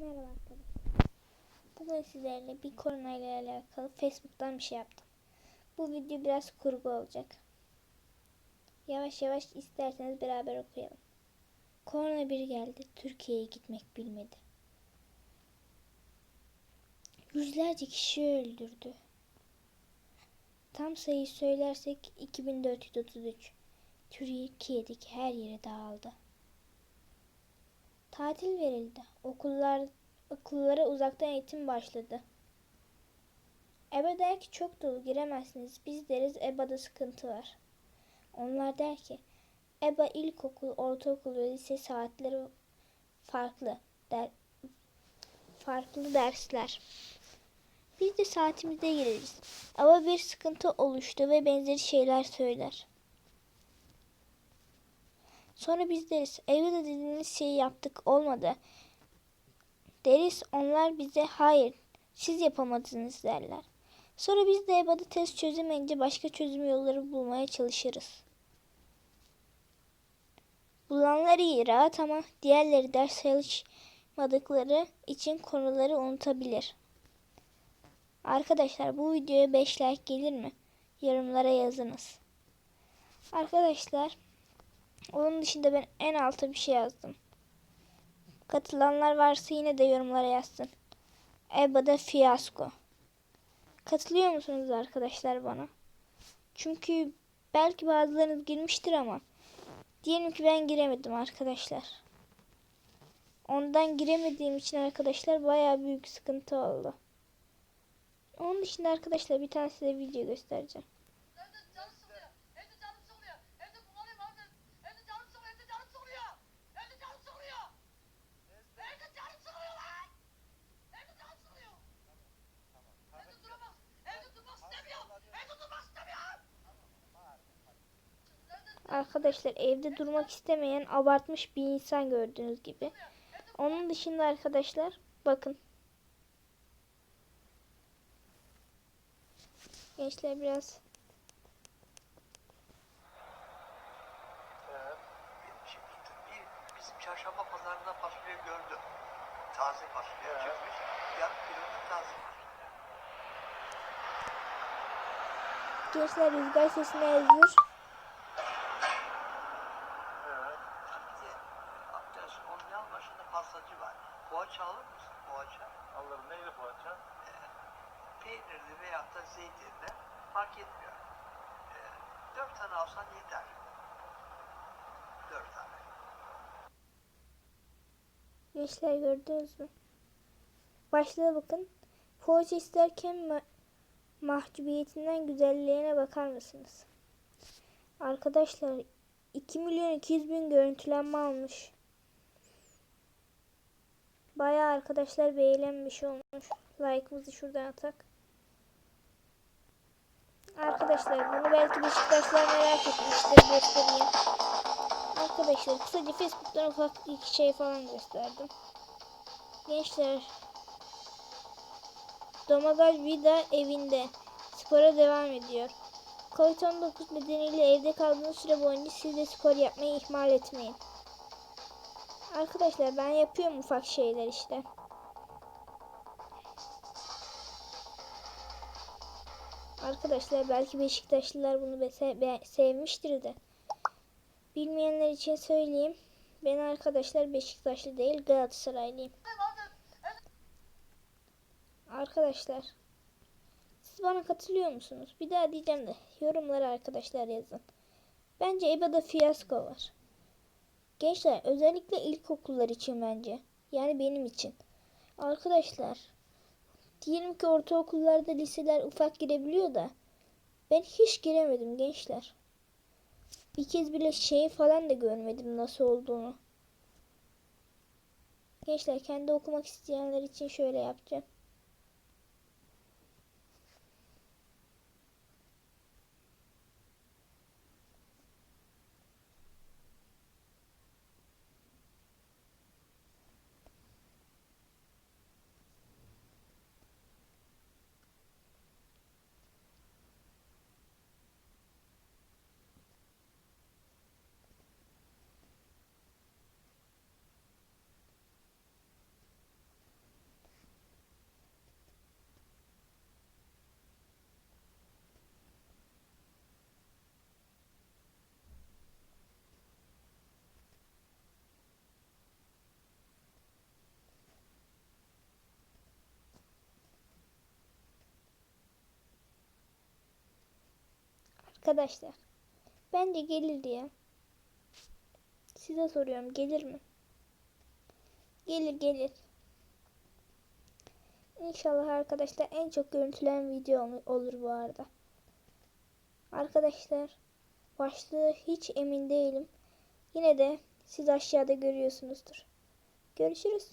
Merhaba arkadaşlar. Bugün sizlerle bir korona ile alakalı Facebook'tan bir şey yaptım. Bu video biraz kurgu olacak. Yavaş yavaş isterseniz beraber okuyalım. Korona bir geldi, Türkiye'ye gitmek bilmedi. Yüzlerce kişi öldürdü. Tam sayıyı söylersek 2433. Türkiye'deki her yere dağıldı. Tatil verildi. Okullar okullara uzaktan eğitim başladı. Ebe der ki çok dolu giremezsiniz. Biz deriz EBA'da sıkıntı var. Onlar der ki EBA ilkokul, ortaokul ve lise saatleri farklı. Der, farklı dersler. Biz de saatimizde gireriz. Ama bir sıkıntı oluştu ve benzeri şeyler söyler. Sonra biz deriz evde de dediğiniz şeyi yaptık olmadı. Deriz onlar bize hayır siz yapamadınız derler. Sonra biz de EBA'da test çözemeyince başka çözüm yolları bulmaya çalışırız. Bulanlar iyi rahat ama diğerleri ders çalışmadıkları için konuları unutabilir. Arkadaşlar bu videoya 5 like gelir mi? Yorumlara yazınız. Arkadaşlar onun dışında ben en alta bir şey yazdım. Katılanlar varsa yine de yorumlara yazsın. EBA'da fiyasko. Katılıyor musunuz arkadaşlar bana? Çünkü belki bazılarınız girmiştir ama diyelim ki ben giremedim arkadaşlar. Ondan giremediğim için arkadaşlar baya büyük sıkıntı oldu. Onun dışında arkadaşlar bir tane size video göstereceğim. Evde canım sıkılıyor. Evde canım sıkılıyor. Evde bunalıyım evde. Evde canım sıkılıyor. Evde canım sıkılıyor. Evde canım sıkılıyor. Evde canım sıkılıyor lan. Evde canım sıkılıyor. Evde duramaz. Evde durmak istemiyorum. Evde durmak istemiyorum. Evde Arkadaşlar evde durmak istemeyen abartmış bir insan gördüğünüz gibi. Onun dışında arkadaşlar bakın. Gençler biraz Evet. Bizim çarşamba pazarında fasulye gördüm. Taze fasulye çıkmış. Yarım kiloluk taze fasulye. gençler rüzgar sesini yazıyor. Evet. Bir de amcası onun yan başında pastacı var. Poğaça alır mısın? Poğaça. Alırım. Neydi poğaça? Peynirli veyahut da zeytinli fark etmiyor. Ee, dört tane alsan yeter. Dört tane. Gençler gördünüz mü? Başlığa bakın. Poğaça isterken ma- mahcubiyetinden güzelliğine bakar mısınız? Arkadaşlar 2 milyon 200 bin görüntülenme almış. Arkadaşlar beğenmiş olmuş. Like'ımızı şuradan atak. Arkadaşlar bunu belki Beşiktaşlar merak etmiştir göstereyim. Arkadaşlar kısaca Facebook'tan ufak iki şey falan gösterdim. Gençler Domagoj Vida evinde spora devam ediyor. Covid-19 nedeniyle evde kaldığınız süre boyunca siz de spor yapmayı ihmal etmeyin. Arkadaşlar ben yapıyorum ufak şeyler işte. Arkadaşlar belki Beşiktaşlılar bunu sevmiştir de. Bilmeyenler için söyleyeyim. Ben arkadaşlar Beşiktaşlı değil Galatasaraylıyım. Arkadaşlar siz bana katılıyor musunuz? Bir daha diyeceğim de yorumlara arkadaşlar yazın. Bence EBA'da fiyasko var. Gençler özellikle ilkokullar için bence. Yani benim için. Arkadaşlar diyelim ki ortaokullarda liseler ufak girebiliyor da ben hiç giremedim gençler. Bir kez bile şey falan da görmedim nasıl olduğunu. Gençler kendi okumak isteyenler için şöyle yapacağım. Arkadaşlar. Bence gelir diye. Size soruyorum gelir mi? Gelir gelir. İnşallah arkadaşlar en çok görüntülen video ol- olur bu arada. Arkadaşlar başlığı hiç emin değilim. Yine de siz aşağıda görüyorsunuzdur. Görüşürüz.